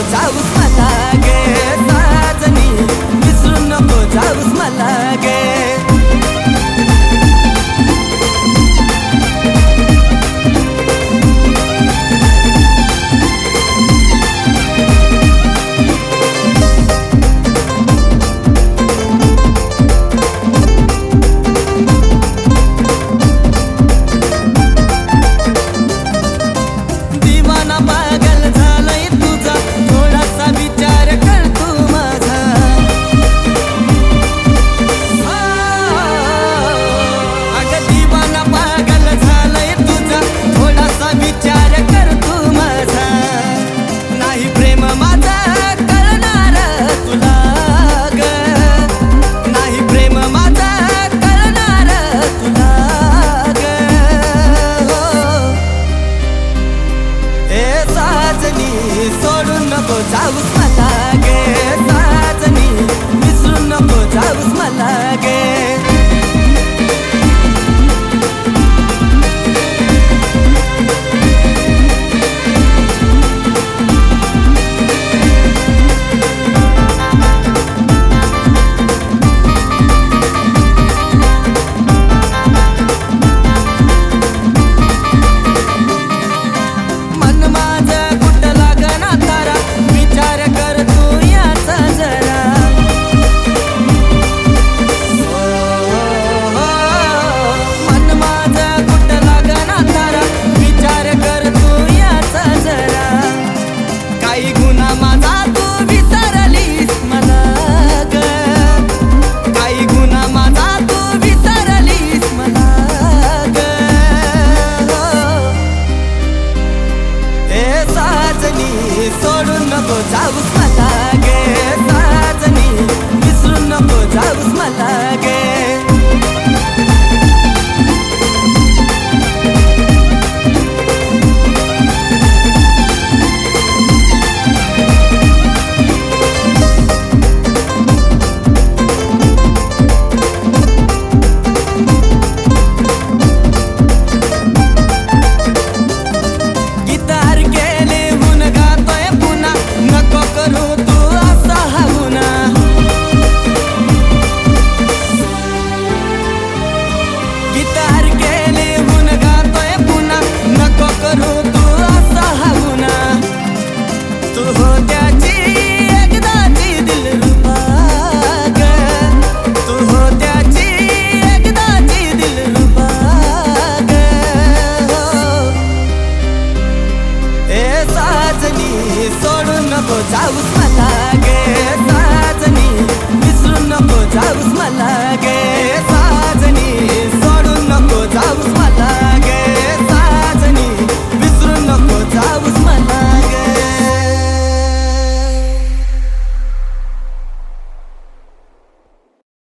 I was नको जाऊस मला गे चाचणी नको जाऊस मला गे.